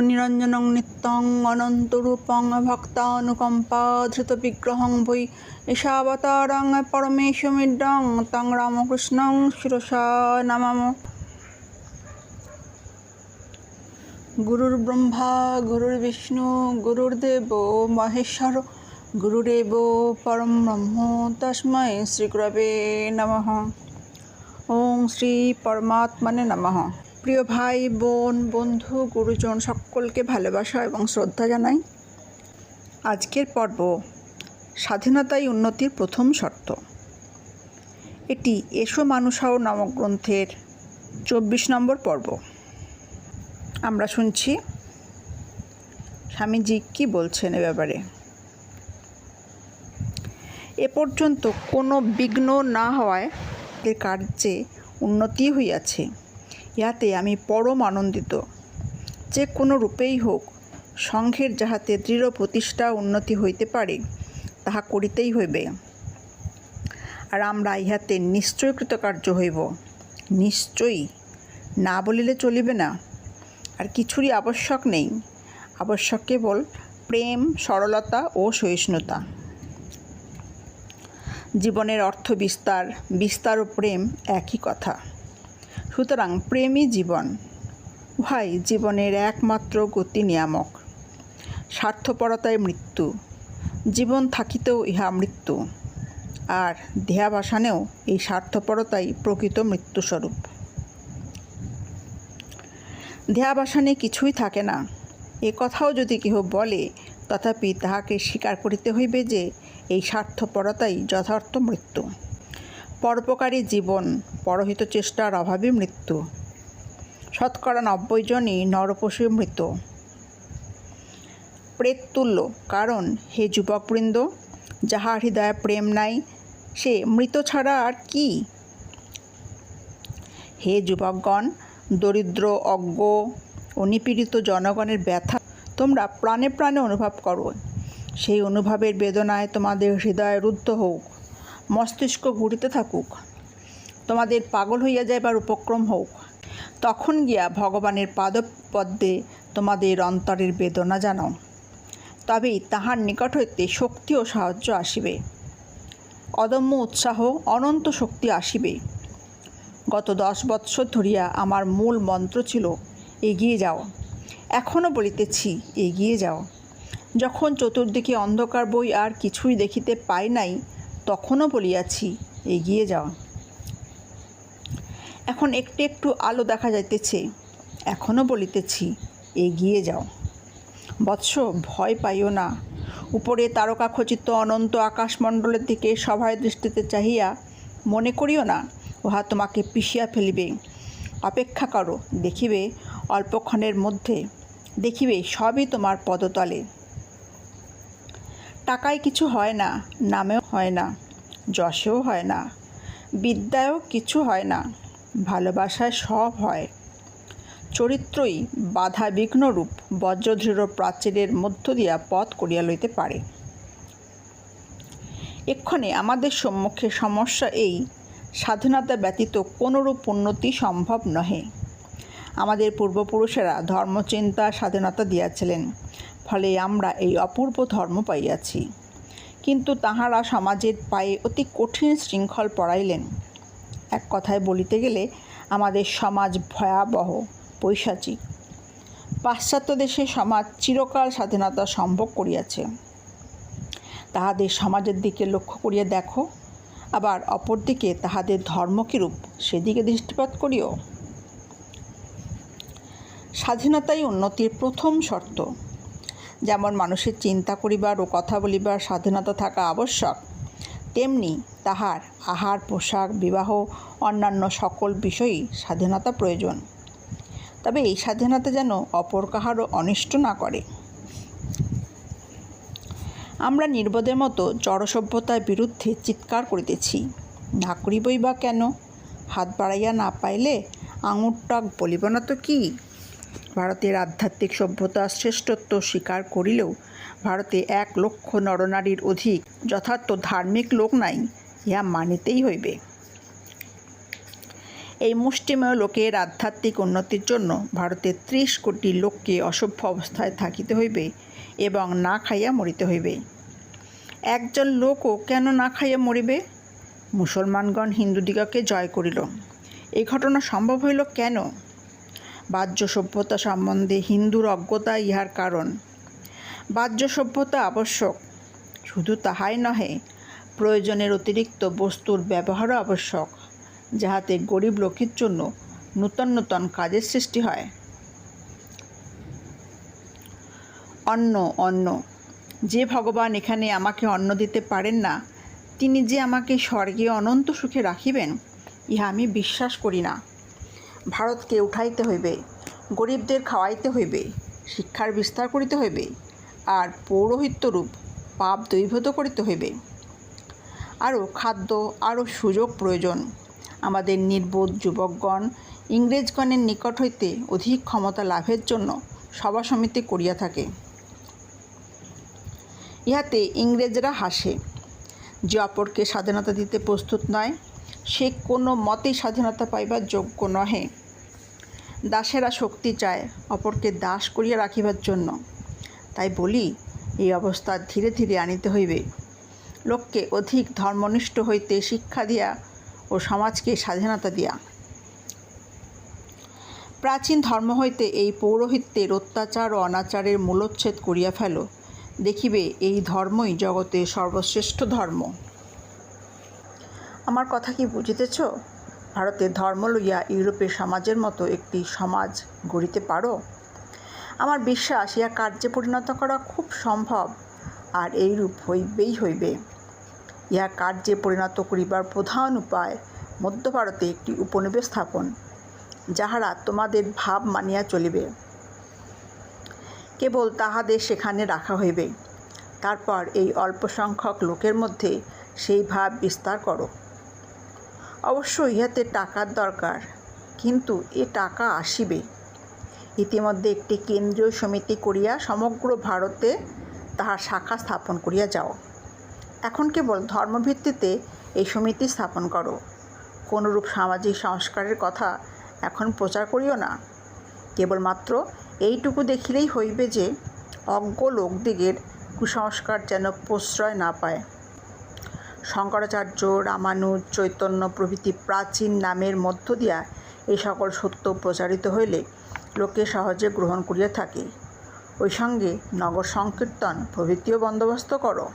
নিরঞ্জনং নিত্যং অনন্তরূপং ভক্তানুকম্পা ধৃতবিগ্রহং বৈ ঈশাবতারং পরমেশমিডং তং রামকৃষ্ণং শিরসা নমাম গুরুর ব্রহ্মা গুরুর বিষ্ণু গুরুর্দেব মহেশ্বর গুরুরেব পরম ব্রহ্ম তস্মৈ শ্রীগুরবে নমঃ ওং শ্রী পরমাত্মানে নমঃ প্রিয় ভাই, বোন, বন্ধু, গুরুজন, সকলকে ভালোবাসা এবং শ্রদ্ধা জানাই। আজকের পর্ব স্বাধীনতাই উন্নতির প্রথম শর্ত। এটি এসো মানুষাও নামক গ্রন্থের চব্বিশ নম্বর পর্ব। আমরা শুনছি, স্বামীজি কি বলছেন এ ব্যাপারে? এ পর্যন্ত কোনো বিঘ্ন না হওয়ায় এর কার্যে উন্নতি হইয়াছে। ইহাতে আমি পরম আনন্দিত। যে কোনো রূপেই হোক, সংঘের যাহাতে দৃঢ় প্রতিষ্ঠা উন্নতি হইতে পারে, তাহা করিতেই হইবে। আর আমরা ইহাতে নিশ্চয় কৃতকার্য হইব। নিশ্চয়ই। না বলিলে চলিবে না। আর কিছুরই আবশ্যক নেই। আবশ্যক কেবল প্রেম, সরলতা ও সহিষ্ণুতা। জীবনের অর্থ বিস্তার বিস্তার ও প্রেম একই কথা। সুতরাং প্রেমই জীবন, উহাই জীবনের একমাত্র গতি নিয়ামক স্বার্থপরতায় মৃত্যু, জীবন থাকিতেও ইহা মৃত্যু, আর দেহাবাসানেও এই স্বার্থপরতাই প্রকৃত মৃত্যুস্বরূপ। দেহাবাসানে কিছুই থাকে না, এ কথাও যদি কেহ বলে, তথাপি তাহাকে স্বীকার করিতে হইবে যে, এই স্বার্থপরতাই যথার্থ মৃত্যু। পরোপকারী জীবন পরহিত চেষ্টার অভাবে মৃত্যু। শতকরা নব্বই জনই নরপশু মৃত। প্রেততুল্য, কারণ হে যুবকবৃন্দ, যাহার হৃদয়ে প্রেম নাই, সে মৃত ছাড়া আর কি? হে যুবকগণ, দরিদ্র, অজ্ঞ ও নিপীড়িত জনগণের ব্যথা তোমরা প্রাণে প্রাণে অনুভব করো। সেই অনুভবের বেদনায় তোমাদের হৃদয় রুদ্ধ হোক, মস্তিষ্ক ঘুরিতে থাকুক। তোমাদের পাগল হইয়া যাইবার উপক্রম হোক। তখন গিয়া ভগবানের পাদপদ্মে তোমাদের অন্তরের বেদনা জানাও। তবেই তাহার নিকট হইতে শক্তি ও সাহায্য আসিবে। অদম্য উৎসাহ, অনন্ত শক্তি আসিবে। গত দশ বৎসর ধরিয়া আমার মূল মন্ত্র ছিল, এগিয়ে যাও। এখনও বলিতেছি, এগিয়ে যাও। যখন চতুর্দিকে অন্ধকার বই আর কিছুই দেখিতে পাই নাই তখনও বলিয়াছি, এগিয়ে যাও। এখন একটু একটু আলো দেখা যাইতেছে। এখনও বলিতেছি, এগিয়ে যাও। বৎস, ভয় পাইও না। উপরে তারকা খচিত অনন্ত আকাশমণ্ডলের দিকে সভায় দৃষ্টিতে চাহিয়া মনে করিও না, উহা তোমাকে পিষিয়া ফেলিবে। অপেক্ষা করো, দেখিবে অল্পক্ষণের মধ্যে, দেখিবে সবই তোমার পদতলে। টাকায় কিছু হয় না, নামেও হয় না, যশেও হয় না, বিদ্যায়ও কিছু হয় না। ভালোবাসায় সব হয়। চরিত্রই বাধা বিঘ্নরূপ বজ্রদৃঢ় প্রাচীরের মধ্য দিয়া পথ করিয়া লইতে পারে। এক্ষণে আমাদের সম্মুখে সমস্যা এই, স্বাধীনতা ব্যতীত কোনরূপ উন্নতি সম্ভব নহে। আমাদের পূর্বপুরুষেরা ধর্মচিন্তা স্বাধীনতা দিয়াছিলেন, ফলে আমরা এই অপূর্ব ধর্ম পাইয়াছি। কিন্তু তাহারা সমাজের পায়ে অতি কঠিন শৃঙ্খল পড়াইলেন। এক কথায় বলিতে গেলে আমাদের সমাজ ভয়াবহ, পৈশাচিক। পাশ্চাত্য দেশে সমাজ চিরকাল স্বাধীনতা সম্ভব করিয়াছে। তাহাদের সমাজের দিকে লক্ষ্য করিয়া দেখো, আবার অপরদিকে তাহাদের ধর্ম কিরূপ সেদিকে দৃষ্টিপাত করিও। স্বাধীনতাই উন্নতির প্রথম শর্ত। যেমন মানুষের চিন্তা করিবার ও কথা বলিবার স্বাধীনতা থাকা আবশ্যক তেমনি তাহার আহার, পোশাক, বিবাহ, অন্যান্য সকল বিষয়েই স্বাধীনতা প্রয়োজন। তবে এই স্বাধীনতা যেন অপর কাহারও অনিষ্ট না করে। আমরা নির্বোধের মতো জড়সভ্যতার বিরুদ্ধে চিৎকার করিতেছি। না করিবই বা কেন? হাত বাড়াইয়া না পাইলে আঙুরটা বলিব না তো কি? ভারতের আধ্যাত্মিক সভ্যতা শ্রেষ্ঠত্ব স্বীকার করিলেও ভারতে এক লক্ষ নরনারীর অধিক যথার্থ ধার্মিক লোক নাই, ইহা মানিতেই হইবে। এই মুষ্টিমেয় লোকের আধ্যাত্মিক উন্নতির জন্য ভারতের ত্রিশ কোটি লোককে অসভ্য অবস্থায় থাকিতে হইবে এবং না খাইয়া মরিতে হইবে। একজন লোকও কেন না খাইয়া মরিবে? মুসলমানগণ হিন্দুদিগকে জয় করিল। এই ঘটনা সম্ভব হইল কেন? বাহ্য সভ্যতা সম্বন্ধে হিন্দুর অজ্ঞতা ইহার কারণ। বাহ্য সভ্যতা আবশ্যক, শুধু তাহাই নহে, প্রয়োজনের অতিরিক্ত বস্তুর ব্যবহারও আবশ্যক, যাহাতে গরিব লোকের জন্য নূতন নূতন কাজের সৃষ্টি হয়। অন্ন অন্ন, যে ভগবান এখানে আমাকে অন্ন দিতে পারেন না, তিনি যে আমাকে স্বর্গে অনন্ত সুখে রাখিবেন, ইহা আমি বিশ্বাস করি না। ভারতকে উঠাইতে হইবে, গরিবদের খাওয়াইতে হইবে, শিক্ষার বিস্তার করিতে হইবে, আর পৌরোহিত্যরূপ পাপ দৈভত করিতে হইবে। আরও খাদ্য, আরও সুযোগ প্রয়োজন। আমাদের নির্বোধ যুবকগণ ইংরেজগণের নিকট হইতে অধিক ক্ষমতা লাভের জন্য সভা সমিতি করিয়া থাকে। ইহাতে ইংরেজরা হাসে, যে অপরকে স্বাধীনতা দিতে প্রস্তুত নয় সে কোনো মতেই স্বাধীনতা পাইবার যোগ্য নহে। দাসেরা শক্তি চায়, অপরকে দাস করিয়া রাখিবার জন্য। তাই বলি, এই অবস্থা ধীরে ধীরে আনিতে হইবে। লোককে অধিক ধর্মনিষ্ঠ হইতে শিক্ষা দিয়া ও সমাজকে স্বাধীনতা দিয়া। প্রাচীন ধর্ম হইতে এই পৌরোহিত্যের অত্যাচার ও অনাচারের মূলোচ্ছেদ করিয়া ফেল। দেখিবে এই ধর্মই জগতে সর্বশ্রেষ্ঠ ধর্ম। আমার কথা কি বুঝিতেছ? ভারতে ধর্ম লইয়া ইউরোপের সমাজের মতো একটি সমাজ গড়িতে পারো? আমার বিশ্বাস, ইহা কার্যে পরিণত করা খুব সম্ভব, আর এইরূপ হইবেই হইবে। ইহা কার্যে পরিণত করিবার প্রধান উপায় মধ্য ভারতে একটি উপনিবেশ স্থাপন, যাহারা তোমাদের ভাব মানিয়া চলিবে। কেবল তাহাদের সেখানে রাখা হইবে। তারপর এই অল্প সংখ্যক লোকের মধ্যে সেই ভাব বিস্তার করো। অবশ্য ইহাতে টাকার দরকার, কিন্তু এ টাকা আসিবে। ইতিমধ্যে একটি কেন্দ্রীয় সমিতি করিয়া সমগ্র ভারতে তাহার শাখা স্থাপন করিয়া যাও। এখন কেবল ধর্মভিত্তিতে এই সমিতি স্থাপন করো। কোনরূপ সামাজিক সংস্কারের কথা এখন প্রচার করিও না। কেবলমাত্র এইটুকু দেখিলেই হইবে যে অজ্ঞ লোকদিগের কুসংস্কার যেন প্রশ্রয় না পায়। শঙ্করাচার্য, রামানুজ, চৈতন্য প্রভৃতি প্রাচীন নামের মধ্য দিয়া এই সকল সত্য প্রচারিত হইলে লোকে সহজে গ্রহণ করিয়া থাকে। ওই সঙ্গে নগর সংকীর্তন প্রভৃতিও বন্দোবস্ত করো।